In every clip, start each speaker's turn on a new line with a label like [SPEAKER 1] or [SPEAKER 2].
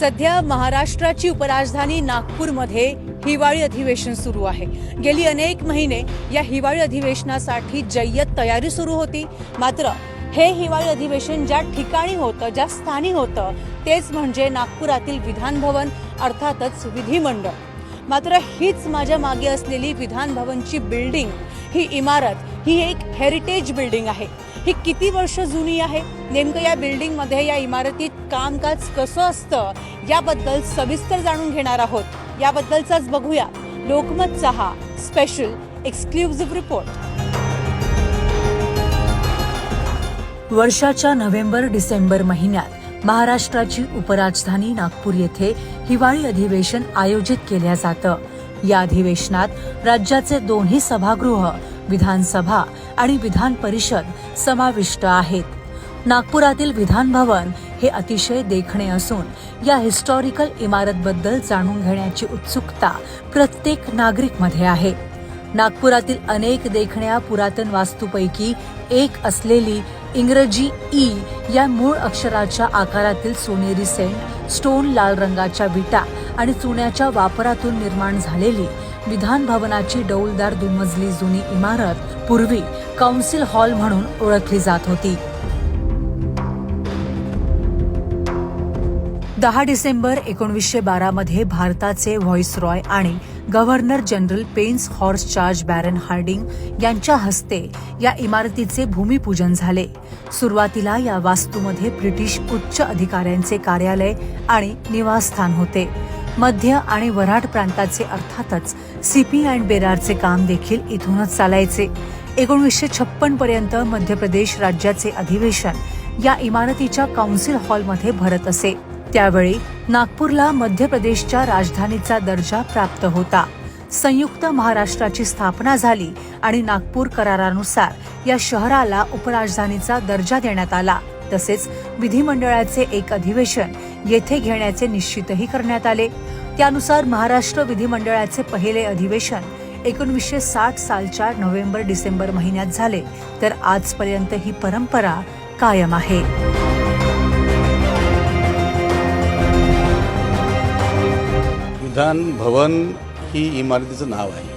[SPEAKER 1] सध्या महाराष्ट्राची उपराजधानी नागपूरमध्ये हिवाळी अधिवेशन सुरू आहे. गेली अनेक महिने या हिवाळी अधिवेशनासाठी जय्यत तयारी सुरू होती. मात्र हे हिवाळी अधिवेशन ज्या ठिकाणी होतं ज्या स्थानी होतं तेच म्हणजे नागपुरातील विधान भवन अर्थातच विधिमंडळ. मात्र हीच माझ्या मागे असलेली विधान भवनची बिल्डिंग ही इमारत ही एक हेरिटेज बिल्डिंग आहे. ही किती वर्ष जुनी आहे? नेमकं या बिल्डिंगमध्ये या इमारतीत कामकाज कसं असतं? याबद्दल सविस्तर जाणून घेणार आहोत. याबद्दलचाच बघूया. लोकमतचा हा स्पेशल एक्सक्लुझिव्ह रिपोर्ट वर्षाच्या नोव्हेंबर डिसेंबर महिन्यात महाराष्ट्राची उपराजधानी नागपूर येथे हिवाळी अधिवेशन आयोजित केल्या जातं. या अधिवेशनात राज्याचे दोन्ही सभागृह विधानसभा आणि विधान परिषद समाविष्ट आहेत. नागपुरातील विधान भवन हे अतिशय देखणे असून या हिस्टॉरिकल इमारतबद्दल जाणून घेण्याची उत्सुकता प्रत्येक नागरिकमध्ये आहे. नागपुरातील अनेक देखण्या पुरातन वास्तूपैकी एक असलेली इंग्रजी ई या मूळ अक्षराच्या आकारातील सोनेरी सेंट स्टोन लाल रंगाच्या विटा आणि चुन्याच्या वापरातून निर्माण झालेली विधान भवनाची डौलदार दुमजली जुनी इमारत पूर्वी काउन्सिल हॉल म्हणून ओळखली जात होती. दहा डिसेंबर एकोणीसशे बारा मध्ये भारताचे व्हॉइसरॉय आणि governor general Penshurst Charles baron Hardinge यांच्या हस्ते या इमारतीचे भूमिपूजन झाले. सुरुवातीला या वास्तूमध्ये ब्रिटिश उच्च अधिकाऱ्यांचे कार्यालय आणि निवासस्थान होते. मध्य आणि वऱ्हाड प्रांताचे अर्थातच सीपी अँड बेरारचे काम देखील इथूनच चालायचे. एकोणीसशे छप्पन पर्यंत मध्य प्रदेश राज्याचे अधिवेशन या इमारतीच्या काउन्सिल हॉलमध्ये भरत असे. त्यावेळी नागपूरला मध्य प्रदेशच्या राजधानीचा दर्जा प्राप्त होता. संयुक्त महाराष्ट्राची स्थापना झाली आणि नागपूर करारानुसार या शहराला उपराजधानीचा दर्जा देण्यात आला. तसेच विधिमंडळाचे एक अधिवेशन येथे घेण्याचे निश्चितही करण्यात आले. त्यानुसार महाराष्ट्र विधिमंडळाचे पहिले अधिवेशन एकोणीसशे साठ सालच्या नोव्हेंबर डिसेंबर महिन्यात झाले. तर आजपर्यंत ही परंपरा कायम आहे.
[SPEAKER 2] विधान भवन ही इमारतीचं नाव आहे.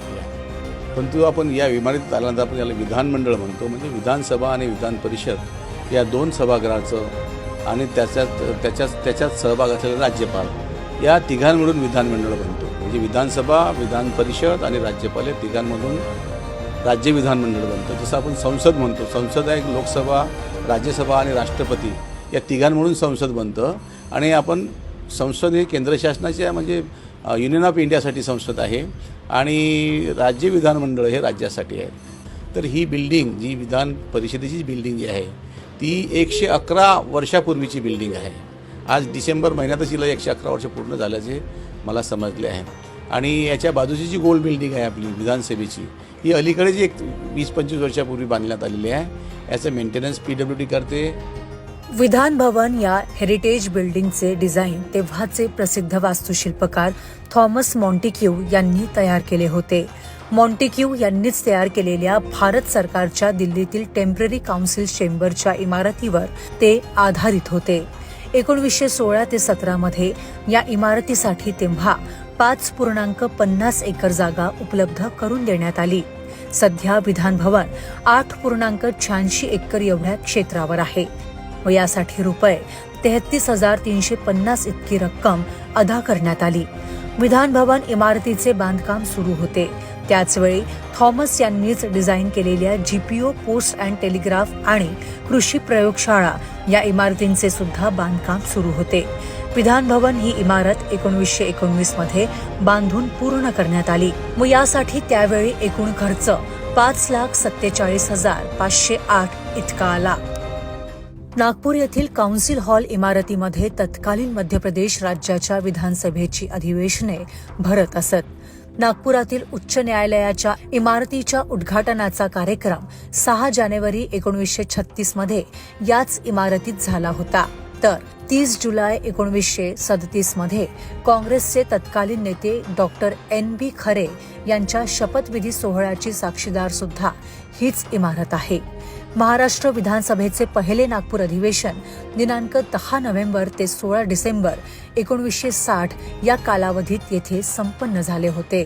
[SPEAKER 2] परंतु आपण या इमारतीत आल्यानंतर आपण याला विधानमंडळ म्हणतो. म्हणजे विधानसभा आणि विधान परिषद या दोन सभागृहाचं आणि त्याच्यात त्याच्यात त्याच्यात सहभाग असलेले राज्यपाल. या तिघांमधून विधानमंडळ बनतो. म्हणजे विधानसभा विधान परिषद आणि राज्यपाल या तिघांमधून राज्य विधानमंडळ बनतं. जसं आपण संसद म्हणतो संसद एक लोकसभा राज्यसभा आणि राष्ट्रपती या तिघांमधून संसद बनतं. आणि आपण संसद हे केंद्र शासनाच्या म्हणजे युनियन ऑफ इंडियासाठी संसद आहे आणि राज्य विधानमंडळ हे राज्यासाठी आहे. तर ही बिल्डिंग जी विधान परिषदेची जी बिल्डिंग जी आहे ती एकशे अकरा वर्षापूर्वीची बिल्डिंग आहे. आज डिसेंबर महिन्यातच हिला एकशे अकरा वर्ष पूर्ण झाल्याचे मला समजले आहे. आणि याच्या बाजूची जी गोल बिल्डिंग आहे आपली विधानसभेची ही अलीकडेच एक वीस पंचवीस वर्षापूर्वी बांधण्यात आलेली आहे याचं मेंटेनन्स पी डब्ल्यू डी करते.
[SPEAKER 1] विधान भवन या हेरिटेज बिल्डिंगचे डिझाईन तेव्हाचे प्रसिद्ध वास्तुशिल्पकार थॉमस मॉन्टिक्यू यांनी तयार केले होते. मॉन्टिक्यू यांनीच तयार केलेल्या भारत सरकारच्या दिल्लीतील टेंपररी काउन्सिल चेंबरच्या इमारतीवर ते आधारित होते. एकोणवीसशे सोळा ते सतरामध्ये या इमारतीसाठी तेव्हा पाच पूर्णांक पन्नास एकर जागा उपलब्ध करून देण्यात आली. सध्या विधानभवन आठ पूर्णांक शहाऐंशी एकर एवढ्या क्षेत्रावर आहे. व यासाठी रुपये तेहतीस हजार तीनशे पन्नास इतकी रक्कम अदा करण्यात आली. विधानभवन इमारतीचे बांधकाम सुरू होते. त्याचवेळी थॉमस यांनीच डिझाईन केलेल्या जीपीओ पोस्ट अँड टेलिग्राफ आणि कृषी प्रयोगशाळा या इमारतींचे सुद्धा बांधकाम सुरू होते. विधान भवन ही इमारत एकोणीसशे एकोणवीसमध्ये बांधून पूर्ण करण्यात आली. व यासाठी त्यावेळी एकूण खर्च पाच लाख सत्तेचाळीस हजार पाचशे आठ इतका आला. नागपूर येथील काउन्सिल हॉल इमारतीमध्ये तत्कालीन मध्य प्रदेश राज्याच्या विधानसभेची अधिवेशने भरत असत. नागपुरातील उच्च न्यायालयाच्या इमारतीच्या उद्घाटनाचा कार्यक्रम सहा जानेवारी एकोणीसशे छत्तीसमध्ये याच इमारतीत झाला होता. तर तीस जुलै एकोणवीसशे सदतीसमध्ये काँग्रेसचे तत्कालीन नेते डॉक्टर एन बी खरे यांच्या शपथविधी सोहळ्याची साक्षीदार सुद्धा हीच इमारत आहे. महाराष्ट्र विधानसभेचे पहिले नागपूर अधिवेशन दिनांक दहा नोव्हेंबर ते सोळा डिसेंबर एकोणीसशे साठ या कालावधीत येथे संपन्न झाले होते.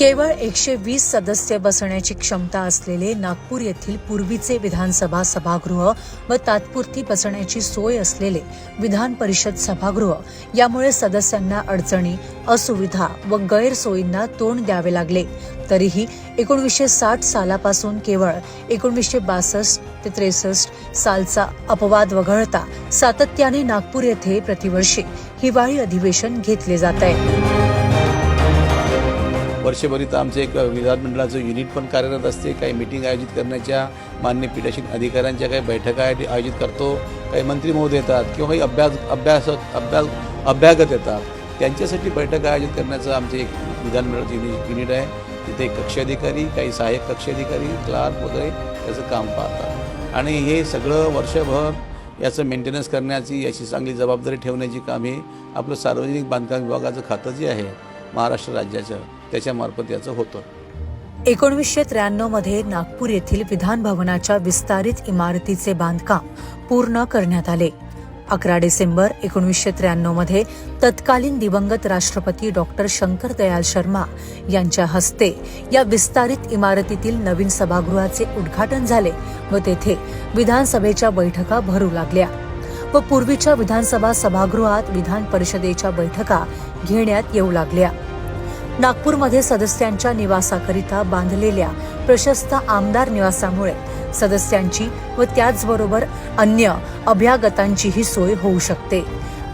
[SPEAKER 1] केवळ एकशे वीस सदस्य बसण्याची क्षमता असलेले नागपूर येथील पूर्वीचे विधानसभा सभागृह व तात्पुरती बसण्याची सोय असलेले विधान परिषद सभागृह यामुळे सदस्यांना अडचणी असुविधा व गैरसोयींना तोंड द्यावे लागले. तरीही एकोणीसशे साठ सालापासून केवळ एकोणीसशे बासष्ट ते त्रेसष्ट सालचा अपवाद वगळता सातत्याने नागपूर येथे प्रतिवर्षी हिवाळी अधिवेशन घेतले जात आहे.
[SPEAKER 2] वर्षभरीत आमचं एक विधानमंडळाचं युनिट पण कार्यरत असते. काही मिटिंग आयोजित करण्याच्या मान्य पीठासीन अधिकाऱ्यांच्या काही बैठका आयोजित करतो. काही मंत्री महोदय येतात किंवा काही अभ्यास अभ्यास अभ्यास अभ्यागत येतात. त्यांच्यासाठी बैठक आयोजित करण्याचं आमचं एक विधानमंडळाचं युनिट युनिट आहे. तिथे कक्षाधिकारी कक्ष अधिकारी काही सहाय्यक कक्ष अधिकारी क्लार्क वगैरे त्याचं काम पाहतात. आणि हे सगळं वर्षभर याचं मेंटेनन्स करण्याची याची चांगली जबाबदारी ठेवण्याची काम हे आपलं सार्वजनिक बांधकाम विभागाचं खातं जे आहे महाराष्ट्र राज्याचं त्याच्यामार्फत याचं होतं.
[SPEAKER 1] एकोणीसशे त्र्याण्णवमध्ये नागपूर येथील विधान भवनाच्या विस्तारित इमारतीचे बांधकाम पूर्ण करण्यात आले. अकरा डिसेंबर एकोणीसशे त्र्याण्णवमध्ये तत्कालीन दिवंगत राष्ट्रपती डॉक्टर शंकर दयाल शर्मा यांच्या हस्ते या विस्तारित इमारतीतील नवीन सभागृहाचे उद्घाटन झाले व तेथे विधानसभेच्या बैठका भरू लागल्या. व पूर्वीच्या विधानसभा सभागृहात विधान परिषदेच्या बैठका घेण्यात येऊ लागल्या. नागपूरमध्ये सदस्यांच्या निवासाकरिता बांधलेल्या प्रशस्त आमदार निवासामुळे सदस्यांची व त्याचबरोबर अन्य अभ्यागतांचीही सोय होऊ शकते.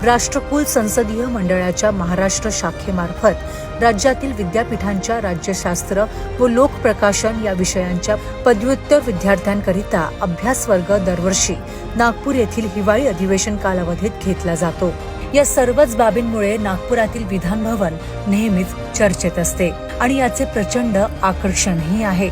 [SPEAKER 1] राष्ट्रकुल संसदीय मंडळाच्या महाराष्ट्र शाखेमार्फत राज्यातील विद्यापीठांच्या राज्यशास्त्र व लोकप्रकाशन या विषयांच्या पदव्युत्तर विद्यार्थ्यांकरिता अभ्यास वर्ग दरवर्षी नागपूर येथील हिवाळी अधिवेशन कालावधीत घेतला जातो. या सर्वच बाबींमुळे नागपुरातील विधान भवन नेहमीच चर्चेत असते आणि याचे प्रचंड आकर्षणही आहे.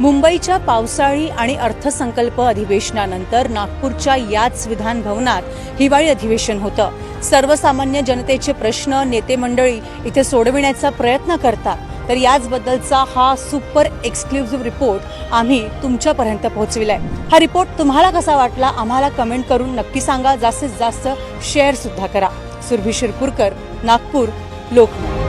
[SPEAKER 3] मुंबईच्या पावसाळी आणि अर्थसंकल्प अधिवेशनानंतर नागपूरच्या याच विधान भवनात हिवाळी अधिवेशन होतं. सर्वसामान्य जनतेचे प्रश्न नेते मंडळी इथे सोडविण्याचा प्रयत्न करतात. तर याचबद्दलचा हा सुपर एक्सक्लुझिव्ह रिपोर्ट आम्ही तुमच्यापर्यंत पोहोचविलाय. हा रिपोर्ट तुम्हाला कसा वाटला आम्हाला कमेंट करून नक्की सांगा. जास्तीत जास्त शेअरसुद्धा करा. सुरभी शिरपूरकर नागपूर लोकमत.